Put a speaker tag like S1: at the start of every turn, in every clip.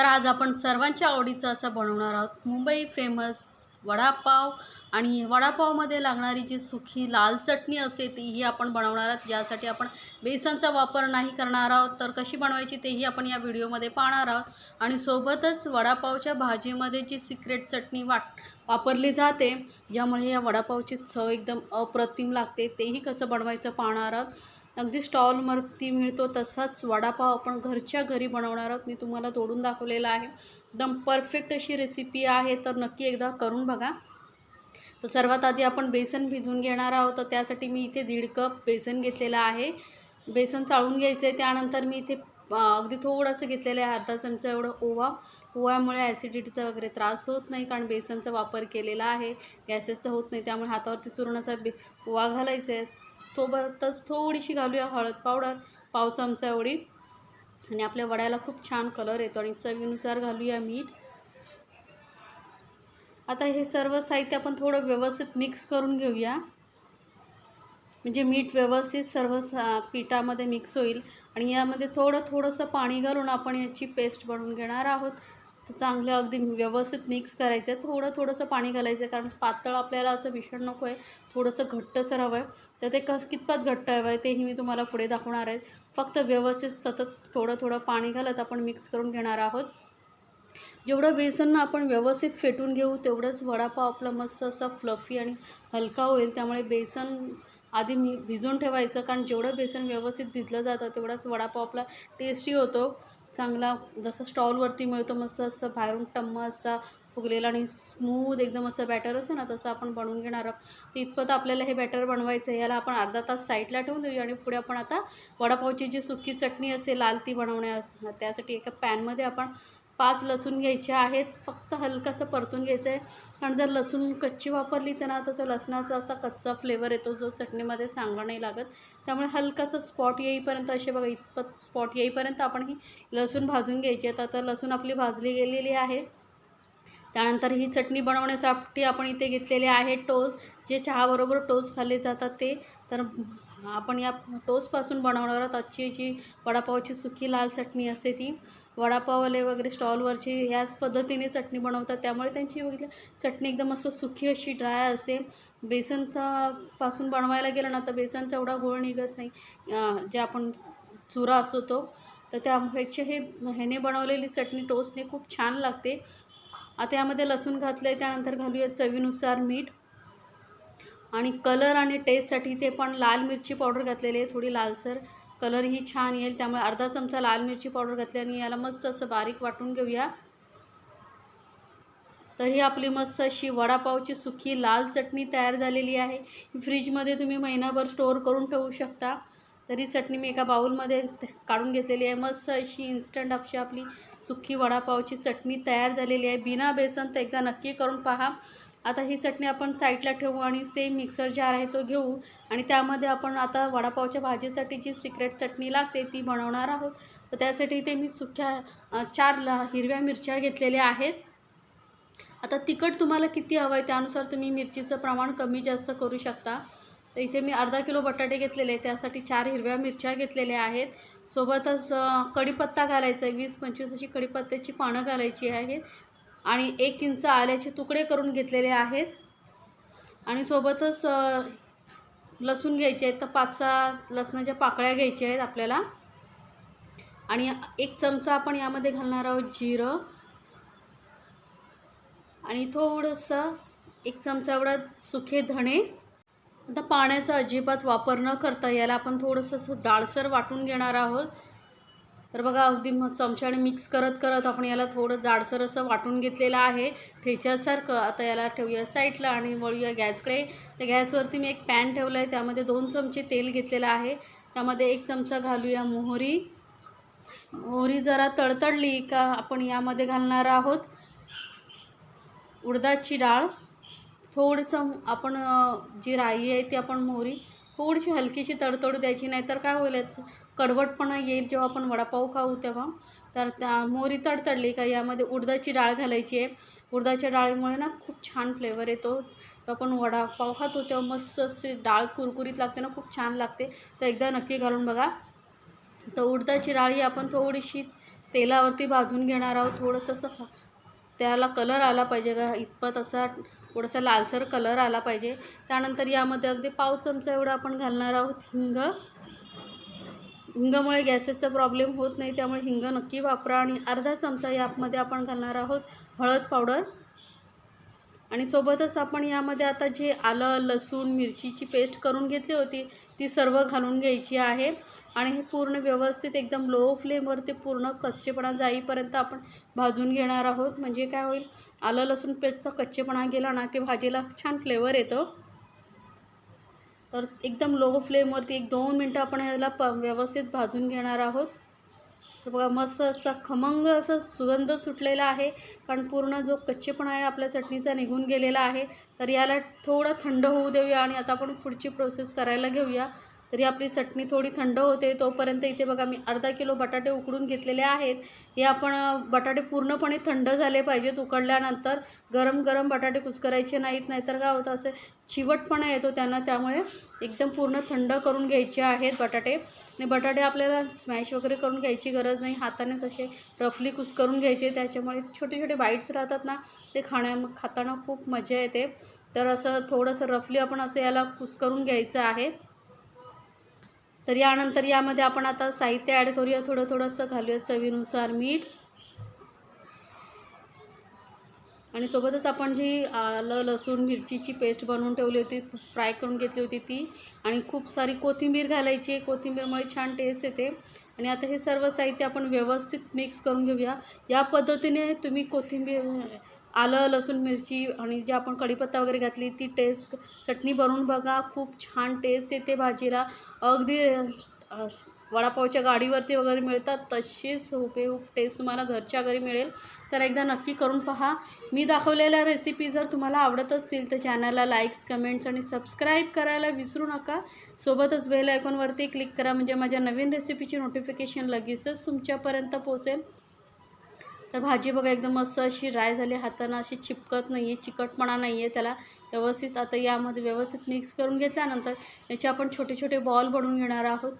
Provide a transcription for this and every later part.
S1: तर आज आपण सर्वांच्या आवडीचं असं बनवणार आहोत. मुंबई फेमस वडापाव आणि वडापावमध्ये लागणारी जी सुखी लाल चटणी असते तीही आपण बनवणार आहोत. यासाठी आपण बेसनचा वापर नाही करणार आहोत तर कशी बनवायची तेही आपण या व्हिडिओमध्ये पाहणार आहोत. आणि सोबतच वडापावच्या भाजीमध्ये जी सिक्रेट चटणी वाट वापरली जाते ज्यामुळे या वडापावची चव एकदम अप्रतिम लागते. तेही कसं बनवायचं पाहणार आहोत. अगदी स्टॉलवरती मिळतो तसाच वडापाव आपण घरच्या घरी बनवणार आहोत. मी तुम्हाला तोडून दाखवलेला आहे. एकदम परफेक्ट अशी रेसिपी आहे. तर नक्की एकदा करून बघा. तर सर्वात आधी आपण बेसन भिजून घेणार आहोत. तर त्यासाठी मी इथे दीड कप बेसन घेतलेलं आहे. बेसन चाळून घ्यायचं आहे त्यानंतर मी इथे अगदी थोडंसं घेतलेलं आहे. अर्धा चमचा एवढं ओवा. ओव्यामुळे ॲसिडिटीचा वगैरे त्रास होत नाही कारण बेसनचा वापर केलेला आहे. गॅसेसचा होत नाही. त्यामुळे हातावरती चुरणाचा बे ओवा घालायचा आहे सोबतच थोडीशी घालूया हळद पावडर पाव चमचा एवढी. आणि आपल्या वड्याला खूप छान कलर येतो आणि चवीनुसार घालूया मीठ. आता हे सर्व साहित्य आपण थोडं व्यवस्थित मिक्स करून घेऊया. म्हणजे मीठ व्यवस्थित सर्व सा पिठामध्ये मिक्स होईल. आणि यामध्ये थोडं थोडंसं पाणी घालून आपण याची पेस्ट बनवून घेणार आहोत. तर चांगलं अगदी व्यवस्थित मिक्स करायचं आहे थोडं थोडंसं पाणी घालायचं आहे कारण पातळ आपल्याला असं मिश्रण नको आहे. थोडंसं घट्टसर हवं आहे. तर ते कस कितपत घट्ट हवं आहे तेही मी तुम्हाला पुढे दाखवणार आहे. फक्त व्यवस्थित सतत थोडं थोडं पाणी घालत आपण मिक्स करून घेणार आहोत. जेवढं बेसन आपण व्यवस्थित फेटून घेऊ तेवढंच वडापाव आपला मस्त असा फ्लफी आणि हलका होईल. त्यामुळे बेसन आधी मी भिजून ठेवायचं कारण जेवढं बेसन व्यवस्थित भिजलं जातं तेवढाच वडापाव आपला टेस्टी होतो. चांगला जसं स्टॉलवरती मिळतो मस्त असं बाहेरून टम्म असा फुगलेला आणि स्मूथ एकदम असं बॅटर असं ना तसं आपण बनवून घेणार आहोत. तर इतपत आपल्याला हे बॅटर बनवायचं आहे याला आपण अर्धा तास साईडला ठेवून देऊया आणि पुढे आपण आता वडापावची जी सुकी चटणी असेल लाल ती बनवण्यास त्यासाठी एका पॅनमध्ये आपण पाच लसूण घ्यायचे आहेत. फक्त हलकंसं परतून घ्यायचं आहे कारण जर लसूण कच्ची वापरली तर ना तर तो लसणाचा असा कच्चा फ्लेवर येतो जो चटणीमध्ये चांगला नाही लागत. त्यामुळे हलकासा स्पॉट येईपर्यंत असे बघा इतपत स्पॉट येईपर्यंत आपण ही लसूण भाजून घ्यायची आहे. आता लसूण आपली भाजली गेलेली आहे. त्यानंतर ही चटणी बनवण्यासाठी आपण इथे घेतलेले आहे टोस जे चहाबरोबर टोस खाल्ले जातात ते. तर आपण या टोस्टपासून बनवणार आहोत. आजची अशी वडापावची सुकी लाल चटणी असते ती वडापाववाले वगैरे स्टॉलवरची ह्याच पद्धतीने चटणी बनवतात. त्यामुळे त्यांची बघितलं चटणी एकदम मस्त सुकी अशी ड्राय असते. बेसनचा पासून बनवायला गेलं ना तर बेसनचा एवढा गोळ निघत नाही. जे आपण चुरा असतो तो तर त्यापेक्षा हे ह्याने बनवलेली चटणी टोस्टने खूप छान लागते. आता यामध्ये लसूण घातलं आहे त्यानंतर घालूया चवीनुसार मीठ. आणि कलर आणि टेस्टसाठी ते पण लाल मिरची पावडर घातलेली आहे थोडी लालसर. कलरही छान येईल त्यामुळे अर्धा चमचा लाल मिरची पावडर घातली आणि याला मस्त असं बारीक वाटून घेऊया. तर ही आपली मस्त अशी वडापावची सुकी लाल चटणी तयार झालेली आहे. फ्रीजमध्ये तुम्ही महिनाभर स्टोअर करून ठेवू शकता. तरी चटणी मी एका बाऊलमध्ये काढून घेतलेली आहे. मस्त अशी इन्स्टंट अशी आपली सुकी वडापावची चटणी तयार झालेली आहे. बिना बेसन तर एकदा नक्की करून पहा. आता ही चटणी आपण साईडला ठेवू आणि सेम मिक्सर जार आहे तो घेऊ. आणि त्यामध्ये आपण आता वडापावच्या भाजीसाठी जी सिक्रेट चटणी लागते ती बनवणार आहोत. तर त्यासाठी इथे मी सुख्या चार ला हिरव्या मिरच्या घेतलेल्या आहेत. आता तिखट तुम्हाला किती हवं आहे त्यानुसार तुम्ही मिरचीचं प्रमाण कमी जास्त करू शकता. तर इथे मी अर्धा किलो बटाटे घेतलेले त्यासाठी चार हिरव्या मिरच्या घेतलेल्या आहेत. सोबतच कढीपत्ता घालायचा आहे. वीस पंचवीस अशी कढीपत्त्याची पानं घालायची आहेत. आणि एक इंच आल्याचे तुकडे करून घेतलेले आहेत. आणि सोबतच लसूण घ्यायचे आहेत. तर पाच सहा लसणाच्या पाकळ्या घ्यायच्या आहेत आपल्याला. आणि एक चमचा आपण यामध्ये घालणार आहोत जिरं. आणि थोडंसं एक चमचा एवढा सुखे धणे. आता पाण्याचा अजिबात वापर न करता याला आपण थोडंसं जाडसर वाटून घेणार आहोत. तर बघा अगदी मग चमच्याने मिक्स करत करत आपण याला थोडं जाडसर असं वाटून घेतलेलं आहे. ठेच्यासारखं. आता याला ठेवूया साईडला आणि वळूया गॅसकडे. तर गॅसवरती मी एक पॅन ठेवलं आहे त्यामध्ये दोन चमचे तेल घेतलेलं आहे. त्यामध्ये एक चमचा घालूया मोहरी. मोहरी जरा तडतडली का आपण यामध्ये घालणार आहोत. उडदाची डाळ. थोडंसं आपण जी राई आहे ती आपण मोहरी थोडीशी हलकीशी तडतडू द्यायची नाहीतर काय होईल याचं कडवटपणा येईल जेव्हा आपण वडापाव खाऊ तेव्हा. तर त्या मोहरी तडतडली का यामध्ये उडदाची डाळ घालायची आहे. उडदाच्या डाळीमुळे ना खूप छान फ्लेवर येतो. तर आपण वडापाव खातो तेव्हा मस्त अशी डाळ कुरकुरीत लागते ना खूप छान लागते. तर एकदा नक्की घालून बघा. तर उडदाची डाळी आपण थोडीशी तेलावरती भाजून घेणार आहोत. थोडंसं असं त्याला कलर आला पाहिजे का? इतपत असा थोडासा लालसर कलर आला पाहिजे. त्यानंतर यामध्ये अगदी पाव चमचा एवढा आपण घालणार आहोत हिंग. हिंगामुळे गॅसेसचा प्रॉब्लेम होत नाही त्यामुळे हिंग नक्की वापरा आणि अर्धा चमचा यामध्ये आपण घालणार आहोत हळद पावडर. आणि सोबतच आपण यामध्ये आता जे आलं लसूण मिरचीची पेस्ट करून घेतली होती ती सर्व घालून घ्यायची आहे. आणि हे पूर्ण व्यवस्थित एकदम लो फ्लेमवरती पूर्ण कच्चेपणा जाईपर्यंत आपण भाजून घेणार आहोत. म्हणजे काय होईल? आलं लसूण पेस्टचा कच्चेपणा गेला ना की भाजीला छान फ्लेवर येतो. तर एकदम लो फ्लेमवरती एक दोन मिनटं आपण याला प व्यवस्थित भाजून घेणार आहोत. तर बघा मस्त असा खमंग असा सुगंध सुटलेला आहे. कारण पूर्ण जो कच्चेपणा आहे आपल्या चटणीचा निघून गेलेला आहे. तर याला थोडं थंड होऊ देऊया आणि आता आपण पुढची प्रोसेस करायला घेऊया. तरी आपली चटणी थोडी थंड होते तोपर्यंत इथे बघा मी अर्धा किलो बटाटे उकडून घेतलेले आहेत. हे आपण बटाटे पूर्णपणे थंड झाले पाहिजेत उकडल्यानंतर. गरम गरम बटाटे कुस्करायचे नाहीत नाहीतर काय होतं असं चिवटपणा येतो त्यांना त्यामुळे एकदम पूर्ण थंड करून घ्यायचे आहेत बटाटे. आणि बटाटे आपल्याला स्मॅश वगैरे करून घ्यायची गरज नाही. हातानेच असे रफली कुस्करून घ्यायचे त्याच्यामुळे छोटे छोटे बाईट्स राहतात ना ते खाण्या खाताना खूप मजा येते. तर असं थोडंसं रफली आपण असं याला कुस्करून घ्यायचं आहे. तर यानंतर यामध्ये आपण आता साहित्य ॲड करूया. थोडं थोडंसं घालूया चवीनुसार मीठ. आणि सोबतच आपण जी आलं लसूण मिरचीची पेस्ट बनवून ठेवली होती फ्राय करून घेतली होती ती. आणि खूप सारी कोथिंबीर घालायची. आहे कोथिंबीरमुळे छान टेस्ट येते. आणि आता हे सर्व साहित्य आपण व्यवस्थित मिक्स करून घेऊया. या पद्धतीने तुम्ही कोथिंबीर आलं लसूण मिरची आणि जे आपण कढीपत्ता वगैरे घातली ती टेस्ट चटणी बनवून बघा. खूप छान टेस्ट येते भाजीला. अगदी वडापावच्या गाडीवरती वगैरे मिळतात तशीच हुबेहूब टेस्ट तुम्हाला घरच्या घरी मिळेल. तर एकदा नक्की करून पहा. मी दाखवलेल्या रेसिपी जर तुम्हाला आवडत असतील तर चॅनलला लाईक्स कमेंट्स आणि सबस्क्राईब करायला विसरू नका. सोबतच बेल आयकॉनवरती क्लिक करा. म्हणजे माझ्या नवीन रेसिपीची नोटिफिकेशन लगेचच तुमच्यापर्यंत पोचेल तर भाजी बघा एकदम मस्त अशी ड्राय झाली. हातानं अशी चिपकत नाही आहे चिकटपणा नाही आहे त्याला. व्यवस्थित आता यामध्ये व्यवस्थित मिक्स करून घेतल्यानंतर याचे आपण छोटे छोटे बॉल बनवून घेणार आहोत.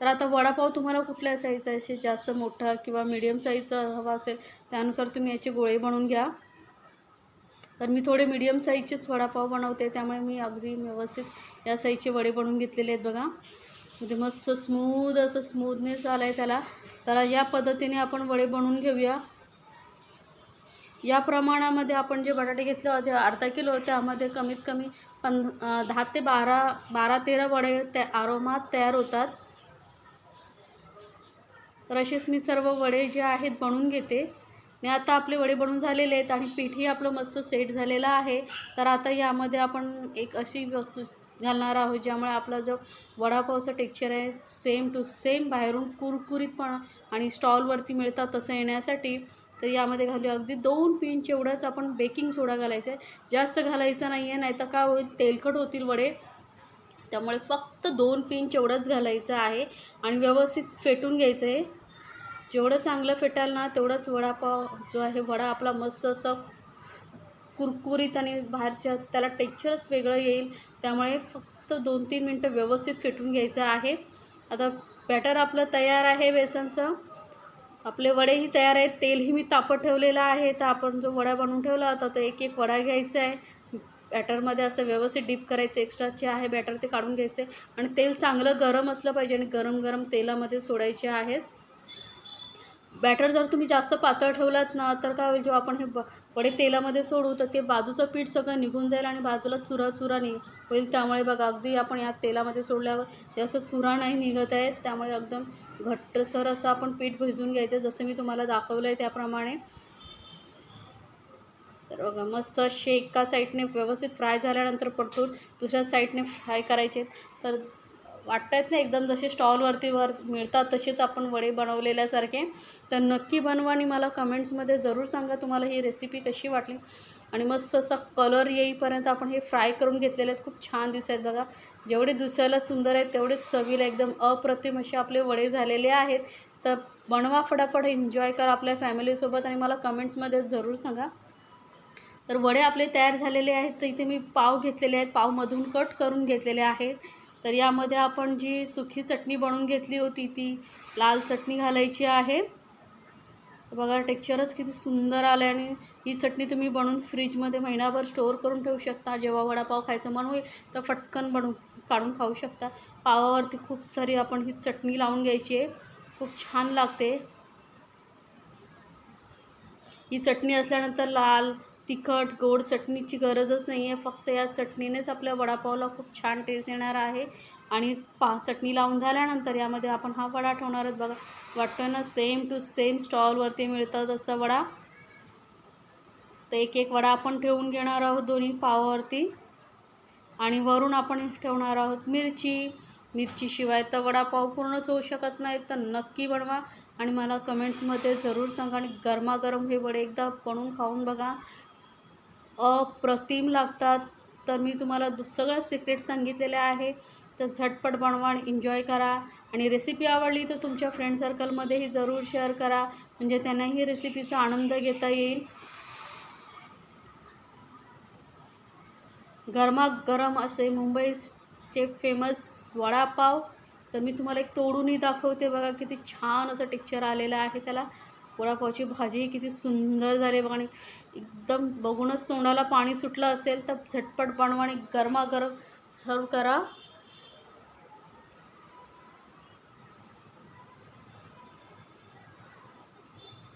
S1: तर आता वडापाव तुम्हाला कुठल्या साईजचा असे जास्त मोठा किंवा मीडियम साईजचा हवा असेल त्यानुसार तुम्ही याचे गोळे बनवून घ्या. तर मी थोडे मीडियम साईजचेच वडापाव बनवते त्यामुळे मी अगदी व्यवस्थित या साईजचे वडे बनवून घेतलेले आहेत बघा. म्हणजे मस्त स्मूद असं स्मूदनेस आला आहे त्याला. तर या पद्धतीने आपण वडे बनवून घेऊया. या प्रमाणामध्ये आपण जे बटाटे घेतले होते अर्धा किलो त्यामध्ये कमीत कमी पं दहा ते बारा बारा तेरा वडे त्या आरोमात तयार होतात. तर असेच मी सर्व वडे जे आहेत बनवून घेते. आणि आता आपले वडे बनवून झालेले आहेत आणि पीठही आपलं मस्त सेट झालेलं आहे. तर आता यामध्ये आपण एक अशी वस्तू घालणार आहोत ज्यामुळे आपला जो वडापावचं टेक्स्चर आहे सेम टू सेम बाहेरून कुरकुरीतपणा आणि स्टॉलवरती मिळतात तसं येण्यासाठी तर यामध्ये घालूया. अगदी दोन पिंच एवढंच आपण बेकिंग सोडा घालायचा आहे जास्त घालायचं नाही आहे नाहीतर काय होईल तेलकट होतील वडे. त्यामुळे फक्त दोन पिंच एवढंच घालायचं आहे. आणि व्यवस्थित फेटून घ्यायचं आहे जेवढं चांगलं फेटाल ना तेवढंच वडापाव जो आहे वडा आपला मस्त असं कुरकुरीत आणि बाहेरच्या त्याला टेक्स्चरच वेगळं येईल. त्यामुळे फक्त दोन तीन मिनटं व्यवस्थित फेटून घ्यायचं आहे. आता बॅटर आपलं तयार आहे बेसनचं. आपले वडेही तयार आहेत तेलही मी तापत ठेवलेलं आहे. तर आपण जो वडा बनवून ठेवला होता तो एक एक वडा घ्यायचा आहे. बॅटरमध्ये असं व्यवस्थित डीप करायचं एक्स्ट्राचे आहे बॅटर ते काढून घ्यायचे आणि तेल चांगलं गरम असलं पाहिजे आणि गरम गरम तेलामध्ये सोडायचे आहेत. बॅटर जर तुम्ही जास्त पातळ ठेवलात ना तर काय होईल जेव्हा आपण हे ब वडे तेलामध्ये सोडू तर ते बाजूचं पीठ सगळं निघून जाईल आणि बाजूला चुरा चुरा नि होईल. त्यामुळे बघा अगदी आपण या तेलामध्ये सोडल्यावर ते असं चुरा नाही निघत आहे. त्यामुळे एकदम घट्टसर असं आपण पीठ भिजून घ्यायचं. जसं मी तुम्हाला दाखवलं आहे त्याप्रमाणे. तर बघा मस्त असे एका साईडने व्यवस्थित फ्राय झाल्यानंतर परतून दुसऱ्या साईडने फ्राय करायचे. तर वाटत ना एकदम जसे स्टॉलवरती वर मिळतात तसेच आपण वडे बनवलेल्यासारखे. तर नक्की बनवा आणि मला कमेंट्समध्ये जरूर सांगा तुम्हाला ही रेसिपी कशी वाटली. आणि मस्त असा कलर येईपर्यंत आपण हे फ्राय करून घेतलेले आहेत. खूप छान दिसत बघा. जेवढे दिसायला सुंदर आहेत तेवढेच चवीला एकदम अप्रतिम असे आपले वडे झालेले आहेत. तर बनवा फटाफट एन्जॉय करा आपल्या फॅमिलीसोबत आणि मला कमेंट्समध्ये जरूर सांगा. तर वडे आपले तयार झालेले आहेत. तर इथे मी पाव घेतलेले आहेत. पावमधून कट करून घेतलेले आहेत. तर यामध्ये आपण जी सुखी चटणी बनवून घेतली होती ती लाल चटणी घालायची आहे. तर बघा टेक्चरच किती सुंदर आलं आहे आणि ही चटणी तुम्ही बनवून फ्रीजमध्ये महिनाभर स्टोअर करून ठेवू शकता. जेव्हा वडापाव खायचं मन होईल तर फटकन बनवून काढून खाऊ शकता. पावावरती खूप सारी आपण ही चटणी लावून घ्यायची आहे. खूप छान लागते. ही चटणी असल्यानंतर लाल तिखट गोड चटणीची गरजच नाही आहे फक्त या चटणीनेच आपल्या वडापावला खूप छान टेस्ट येणार आहे. आणि पा चटणी लावून झाल्यानंतर यामध्ये आपण हा वडा ठेवणार आहोत. बघा वाटतं ना सेम टू सेम स्टॉलवरती मिळतं तसं वडा. तर एक एक वडा आपण ठेवून घेणार आहोत दोन्ही पावावरती. आणि वरून आपण ठेवणार आहोत मिरची. मिरचीशिवाय तर वडापाव पूर्णच होऊ शकत नाही तर नक्की बनवा. आणि मला कमेंट्समध्ये जरूर सांगा आणि गरमागरम हे वडे एकदा बनवून खाऊन बघा. अप्रतिम लागतात. तर मी तुम्हाला दु सगळं सिक्रेट सांगितलेलं आहे. तर झटपट बनवा आणि एन्जॉय करा. आणि रेसिपी आवडली तर तुमच्या फ्रेंड सर्कलमध्येही जरूर शेअर करा. म्हणजे त्यांनाही रेसिपीचा आनंद घेता येईल. गरमागरम असे मुंबईचे फेमस वडापाव. तर मी तुम्हाला एक तोडूनही दाखवते बघा किती छान असं टेक्चर आलेलं आहे त्याला. वडापावची भाजी किती सुंदर झाली बघा. आणि एकदम बघूनच तोंडाला पाणी सुटलं असेल तर झटपट बनवा आणि गरमागरम सर्व करा.